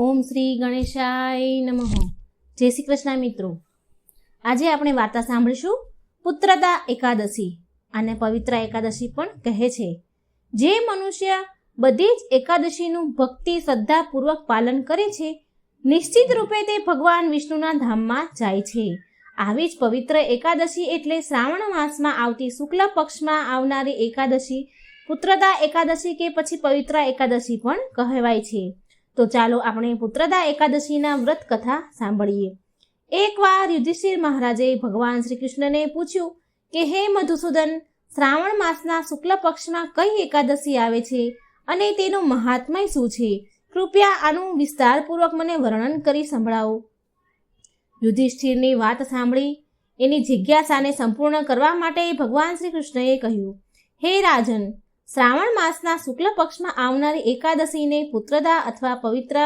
ઓમ શ્રી ગણેશાય નમઃ. જય શ્રી કૃષ્ણ મિત્રો. આજે આપણે વાર્તા સાંભળીશું પુત્રતા એકાદશી આને પવિત્ર એકાદશી પણ કહે છે. જે મનુષ્ય બધી જ એકાદશીનું ભક્તિ શ્રદ્ધાપૂર્વક પાલન કરે છે, નિશ્ચિત રૂપે તે ભગવાન વિષ્ણુના ધામમાં જાય છે. આવી જ પવિત્ર એકાદશી એટલે શ્રાવણ માસમાં આવતી શુક્લ પક્ષમાં આવનારી એકાદશી પુત્રતા એકાદશી કે પછી પવિત્ર એકાદશી પણ કહેવાય છે. તો ચાલો આપણે પુત્રદા એકાદશીના વ્રત કથા સાંભળીએ. એકવાર યુધિષ્ઠિર મહારાજે ભગવાન શ્રી કૃષ્ણને પૂછ્યું કે, હે મધુસૂદન, શ્રાવણ માસના શુક્લ પક્ષમાં કઈ એકાદશી આવે છે અને તેનું મહાત્મય શું છે? કૃપયા આનું વિસ્તારપૂર્વક મને વર્ણન કરી સંભળાવો. યુધિષ્ઠિરની વાત સાંભળી એની જિજ્ઞાસાને સંપૂર્ણ કરવા માટે ભગવાન શ્રી કૃષ્ણએ કહ્યું, હે રાજન શ્રાવણ માસના શુક્લ પક્ષમાં આવનારી એકાદશીને પુત્રદા અથવા પવિત્ર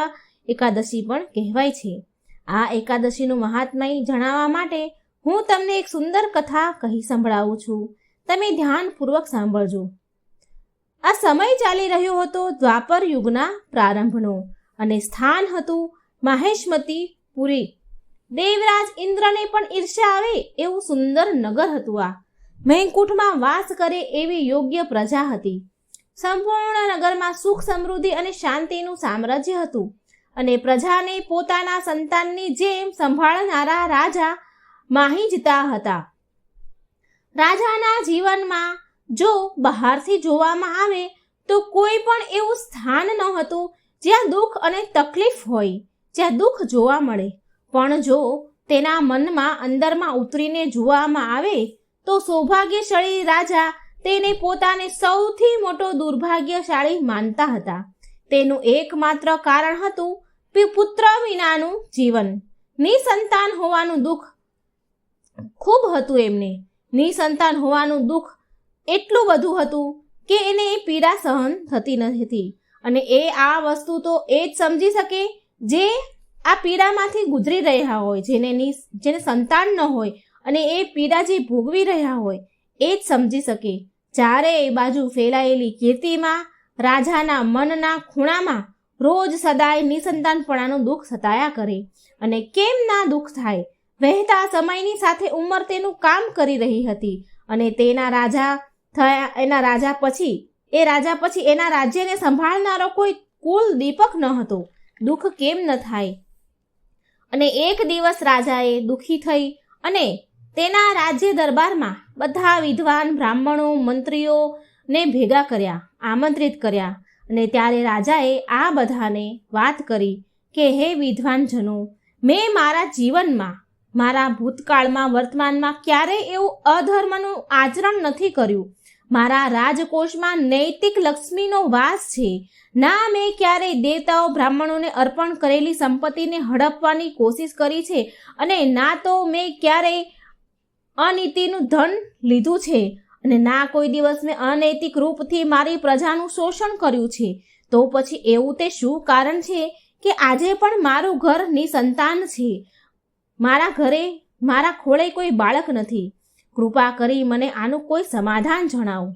એકાદશી પણ કહેવાય છે. આ એકાદશીનું મહાત્મય જણાવવા માટે હું તમને એક સુંદર કથા કહી સંભળાવું છું. તમે ધ્યાનપૂર્વક સાંભળજો. આ સમય ચાલી રહ્યો હતો દ્વાપર યુગના પ્રારંભનો અને સ્થાન હતું માહેશમતી પુરી. દેવરાજ ઇન્દ્રને પણ ઈર્ષ્યા આવે એવું સુંદર નગર હતું આ. મૈકુંઠમાં વાસ કરે એવી યોગ્ય પ્રજા હતી. સંપૂર્ણ નગરમાં સુખ સમૃદ્ધિ અને શાંતિનું સામ્રાજ્ય હતું અને પ્રજાને પોતાના સંતાનની જેમ સંભાળનારા રાજા માહિજતા હતા. રાજાના જીવનમાં જો બહારથી જોવામાં આવે તો કોઈ પણ એવું સ્થાન ન હતું જ્યાં દુઃખ અને તકલીફ હોય, જ્યાં દુઃખ જોવા મળે. પણ જો તેના મનમાં અંદરમાં ઉતરીને જોવામાં આવે તો સૌભાગ્યશાળી રાજા તેને પોતાને સૌથી મોટો દુર્ભાગ્યશાળી માનતા હતા. તેનું એકમાત્ર કારણ હતું પુત્ર વિનાનું જીવન. નિસંતાન હોવાનું દુઃખ ખૂબ હતું એમને. નિસંતાન હોવાનું દુઃખ એટલું બધું હતું કે એને એ પીડા સહન થતી નથી અને એ આ વસ્તુ તો એ જ સમજી શકે જે આ પીડામાંથી ગુજરી રહ્યા હોય, જેને જેને સંતાન ન હોય અને એ પીડા જે ભોગવી રહ્યા હોય, એ જ સમજી શકે. જ્યારે એ બાજુ ફેલાયેલી કીર્તિમાં, રાજાના મનના ખૂણામાં રોજ સદાય નિસંતાનપણાનું દુઃખ સતાયા કરે. અને કેમ ના દુઃખ થાય? વહેતા સમયની સાથે ઉંમર તેનું કામ કરી રહી હતી. અને તેના રાજા થયા, એના રાજા પછી, એ રાજા પછી એના રાજ્યને સંભાળનારો કોઈ કુલ દીપક ન હતો. દુઃખ કેમ ન થાય? અને એક દિવસ રાજાએ દુઃખી થઈ અને તેના રાજ્ય દરબારમાં બધા વિદ્વાન, બ્રાહ્મણો મંત્રીઓને ભેગા કર્યા, આમંત્રિત કર્યા અને ત્યારે રાજાએ આ બધાને વાત કરી કે, હે વિદ્વાનજનો, મેં મારા જીવનમાં, મારા ભૂતકાળમાં, વર્તમાનમાં ક્યારેય એવું અધર્મનું આચરણ નથી કર્યું. મારા રાજકોષમાં નૈતિક લક્ષ્મીનો વાસ છે. ના, મેં ક્યારેય દેવતાઓ, બ્રાહ્મણોને અર્પણ કરેલી સંપત્તિને હડપવાની કોશિશ કરી છે અને ના તો મેં ક્યારેય અનીતિનું ધન લીધું છે અને ના કોઈ દિવસ મેં અનૈતિક રૂપથી મારી પ્રજાનું શોષણ કર્યું છે. તો પછી એવું તે શું કારણ છે કે આજે પણ મારું ઘર નિસંતાન છે? મારા ઘરે, મારા ખોળે કોઈ બાળક નથી. કૃપા કરી મને આનું કોઈ સમાધાન જણાવો.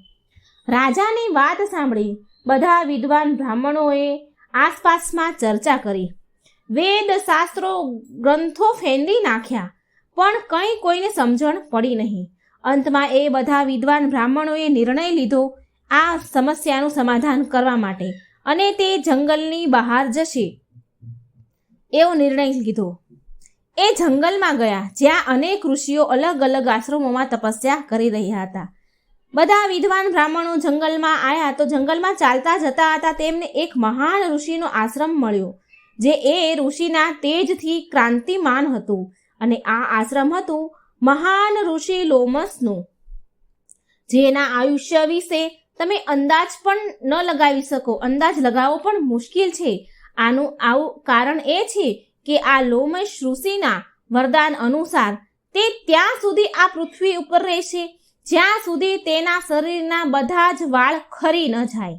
રાજાની વાત સાંભળી બધા વિદ્વાન બ્રાહ્મણોએ આસપાસમાં ચર્ચા કરી. વેદ શાસ્ત્રો ગ્રંથો ફેંદી નાખ્યા. પણ કંઈ કોઈને સમજણ પડી નહીં. અંતમાં એ બધા વિદ્વાન બ્રાહ્મણોએ નિર્ણય લીધો આ સમસ્યાનું સમાધાન કરવા માટે અને તે જંગલની બહાર જશે. એવો નિર્ણય લીધો. એ જંગલમાં ગયા જ્યાં અનેક ઋષિઓ અલગ અલગ આશ્રમોમાં તપસ્યા કરી રહ્યા હતા. બધા વિદ્વાન બ્રાહ્મણો જંગલમાં આવ્યા તો જંગલમાં ચાલતા જતા હતા તેમને એક મહાન ઋષિનો આશ્રમ મળ્યો, જે એ ઋષિના તેજથી ક્રાંતિમાન હતું. અને આ આશ્રમ હતું મહાન ઋષિ લોમસનું. જેના આયુષ્ય વિશે તમે અંદાજ પણ ન લગાવી શકો. અંદાજ લગાવવો પણ મુશ્કેલ છે. આનું આવું કારણ એ છે કે આ લોમશ ઋષિના વરદાન અનુસાર તે ત્યાં સુધી આ પૃથ્વી ઉપર રહેશે, જ્યાં સુધી તેના શરીરના બધા જ વાળ ખરી ન જાય.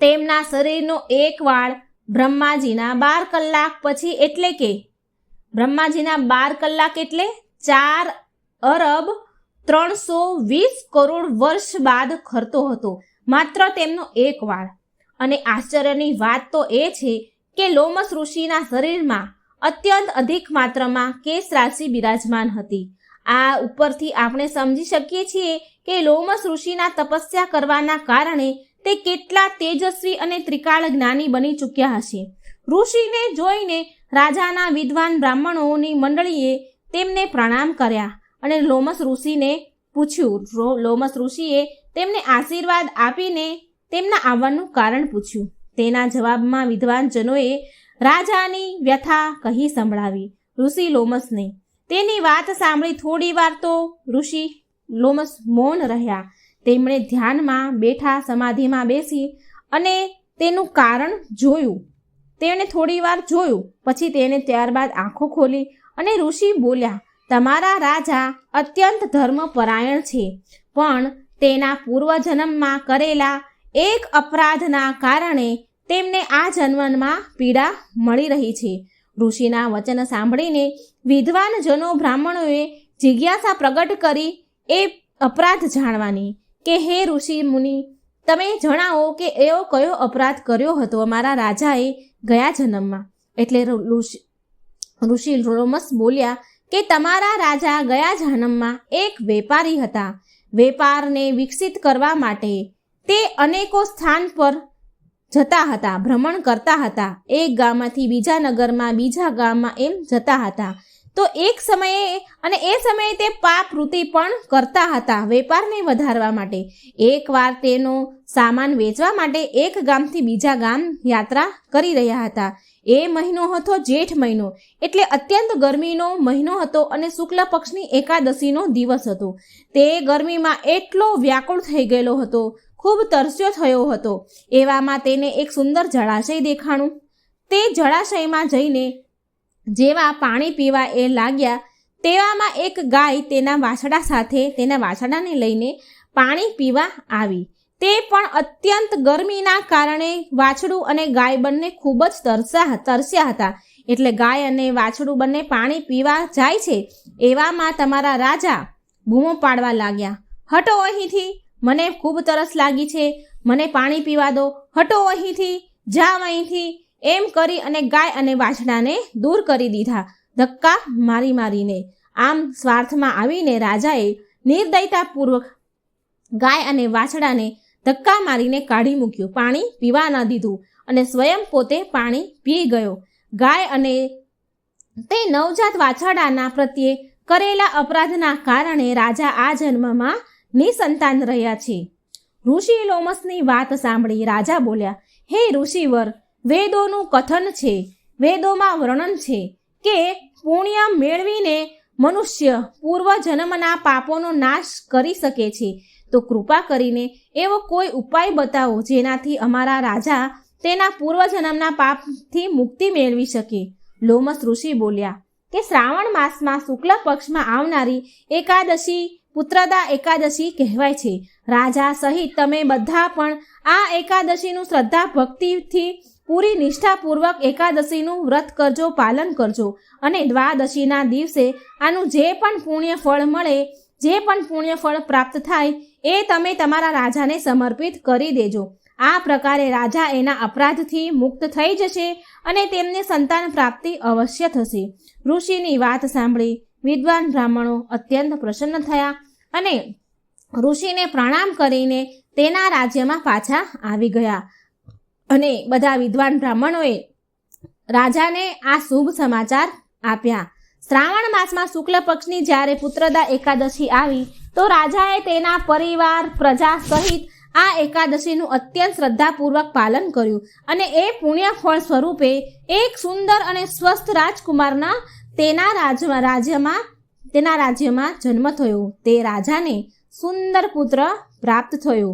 તેમના શરીરનો એક વાળ બ્રહ્માજીના બાર કલાક પછી એટલે કે બ્રહ્માજીના બાર કલાક એટલે ચાર અરબ ત્રણસો વીસ કરોડ વર્ષ બાદ ખરતો હતો. માત્ર તેમનો એક વાળ. અને આશ્ચર્યની વાત તો એ છે કે લોમસ ઋષિના શરીરમાં અત્યંત અધિક માત્રામાં કેશ રાશિ બિરાજમાન હતી. આ ઉપરથી આપણે સમજી શકીએ છીએ કે લોમસ ઋષિના તપસ્યા કરવાના કારણે તે કેટલા તેજસ્વી અને ત્રિકાળ જ્ઞાની બની ચૂક્યા હશે. ઋષિને જોઈને રાજાના વિદ્વાન બ્રાહ્મણોની મંડળીએ તેમને પ્રણામ કર્યા અને લોમસ ઋષિને પૂછ્યું લોમસ ઋષિએ તેમને આશીર્વાદ આપીને તેમના આવવાનું કારણ પૂછ્યું. તેના જવાબમાં વિદ્વાનજનોએ રાજાની વ્યથા કહી સંભળાવી ઋષિ લોમસને. તેની વાત સાંભળી થોડી વાર તો ઋષિ લોમસ મૌન રહ્યા. તેમણે ધ્યાનમાં બેઠા સમાધિમાં બેસી અને તેનું કારણ જોયું. તેણે થોડીવાર જોયું, પછી તેને ત્યારબાદ આંખો ખોલી અને ઋષિ બોલ્યા, તમારા રાજા અત્યંત ધર્મપરાયણ છે, પણ તેના પૂર્વજન્મમાં કરેલા એક અપરાધના કારણે તેમને આ જન્મમાં પીડા મળી રહી છે. ઋષિના વચન સાંભળીને વિદ્વાન જનો બ્રાહ્મણોએ જિજ્ઞાસા પ્રગટ કરી એ અપરાધ જાણવાની કે, હે ઋષિ મુનિ તમે જણાવો કે એવો કયો અપરાધ કર્યો હતો? અમારા રાજાએ ગયા જન્મમાં. એટલે ઋષિ રોમસ બોલ્યા કે તમારા રાજા ગયા જન્મમાં એક વેપારી હતા. વેપારને વિકસિત કરવા માટે તે અનેકો સ્થાન પર જતા હતા, ભ્રમણ કરતા હતા. એક ગામમાંથી બીજા નગરમાં બીજા ગામમાં એમ જતા હતા. તો એક સમયે અને એ સમયે તે પાપ વૃત્તિ પણ કરતા હતા વેપારને વધારવા માટે. એકવાર તેનો સામાન વેચવા માટે એક ગામથી બીજા ગામ યાત્રા કરી રહ્યા હતા. એ મહિનો હતો જેઠ મહિનો. એટલે અત્યંત ગરમીનો મહિનો હતો અને શુક્લ પક્ષની એકાદશીનો દિવસ હતો. તે ગરમીમાં એટલો વ્યાકુળ થઈ ગયેલો હતો. ખૂબ તરસ્યો થયો હતો. એવામાં તેને એક સુંદર જળાશય દેખાણું. તે જળાશયમાં જઈને જેવા પાણી પીવા એ લાગ્યા, તેવામાં એક ગાય તેના વાછડા સાથે, તેના વાછડાને લઈને પાણી પીવા આવી. તે પણ અત્યંત ગરમીના કારણે વાછડું અને ગાય બંને ખૂબ જ તરસ્યા તરસ્યા હતા. એટલે ગાય અને વાછડું બંને પાણી પીવા જાય છે, એવામાં તમારા રાજા બૂમો પાડવા લાગ્યા. હટો અહીંથી. મને ખૂબ તરસ લાગી છે. મને પાણી પીવા દો. હટો અહીંથી. જાવ અહીંથી. એમ કરી અને ગાય અને વાછડાને દૂર કરી દીધા. ધક્કા મારી મારીને. આમ સ્વાર્થમાં આવીને રાજાએ નિર્દયતાપૂર્વક ગાય અને વાછડાને ધક્કા મારીને કાઢી મૂક્યું. પાણી પીવા ન દીધું અને સ્વયં પોતે પાણી પી ગયો. ગાય અને તે નવજાત વાછરડાના પ્રત્યે કરેલા અપરાધના કારણે રાજા આ જન્મમાં નિસંતાન રહ્યા છે. ઋષિ લોમસની વાત સાંભળી રાજા બોલ્યા, હે ઋષિવર વેદોનું કથન છે. વેદોમાં વર્ણન છે કે પુણ્ય મેળવીને મનુષ્ય પૂર્વજન્મના પાપોનો નાશ કરી શકે છે. તો કૃપા કરીને એવો કોઈ ઉપાય બતાવો જેનાથી અમારા રાજા તેના પૂર્વજન્મના પાપથી મુક્તિ મેળવી શકે. લોમસ ઋષિ બોલ્યા કે શ્રાવણ માસમાં શુક્લ પક્ષમાં આવનારી એકાદશી પુત્રદા એકાદશી કહેવાય છે. રાજા સહિત તમે બધા પણ આ એકાદશીનું શ્રદ્ધા ભક્તિથી પૂરી નિષ્ઠાપૂર્વક એકાદશીનું વ્રત કરજો, પાલન કરજો અને દ્વાદશીના દિવસે આનું જે પણ પુણ્ય ફળ મળે, જે પણ પુણ્ય ફળ પ્રાપ્ત થાય, એ તમે તમારા રાજાને સમર્પિત કરી દેજો. આ પ્રકારે રાજા એના અપરાધથી મુક્ત થઈ જશે અને તેમને સંતાન પ્રાપ્તિ અવશ્ય થશે. ઋષિની વાત સાંભળી વિદ્વાન બ્રાહ્મણો અત્યંત પ્રસન્ન થયા અને ઋષિને પ્રણામ કરીને તેના રાજ્યમાં પાછા આવી ગયા. અને બધા વિદ્વાન બ્રાહ્મણોએ રાજાને આ શુભ સમાચાર આપ્યા. શ્રાવણ માસમાં શુક્લ પક્ષની જ્યારે પુત્રદા એકાદશી આવી, તો રાજાએ તેના પરિવાર, પ્રજા સહિત આ એકાદશીનું અત્યંત શ્રદ્ધાપૂર્વક પાલન કર્યું અને એ પુણ્ય ફળ સ્વરૂપે એક સુંદર અને સ્વસ્થ રાજકુમારના તેના રાજમાં રાજ્યમાં, તેના રાજ્યમાં જન્મ થયો. તે રાજાને સુંદર પુત્ર પ્રાપ્ત થયો.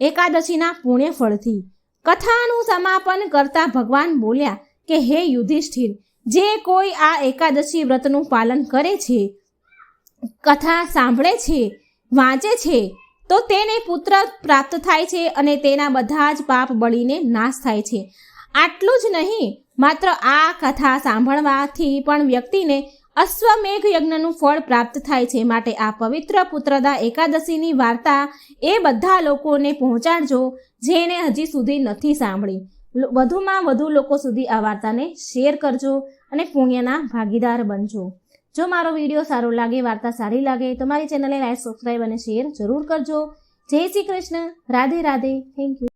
એકાદશીના પુણ્ય ફળથી કથાનું સમાપન કરતા ભગવાન બોલ્યા કે, હે યુધિષ્ઠિર, જે કોઈ આ એકાદશી વ્રતનું પાલન કરે છે, કથા સાંભળે છે, વાંચે છે, તો તેને પુત્ર પ્રાપ્ત થાય છે અને તેના બધા જ પાપ બળીને નાશ થાય છે. આટલું જ નહીં, માત્ર આ કથા સાંભળવાથી પણ વ્યક્તિને અશ્વમેઘ યજ્ઞનું ફળ પ્રાપ્ત થાય છે માટે આ પવિત્ર પુત્રદા એકાદશીની વાર્તા એ બધા લોકોને પહોંચાડજો જેને હજી સુધી નથી સાંભળી. વધુમાં વધુ લોકો સુધી આ વાર્તાને શેર કરજો અને પુણ્યના ભાગીદાર બનજો. જો મારો વીડિયો સારો લાગે, વાર્તા સારી લાગે, તો મારી ચેનલને લાઈક, સબસ્ક્રાઈબ અને શેર જરૂર કરજો. જય શ્રી કૃષ્ણ. રાધે રાધે. Thank you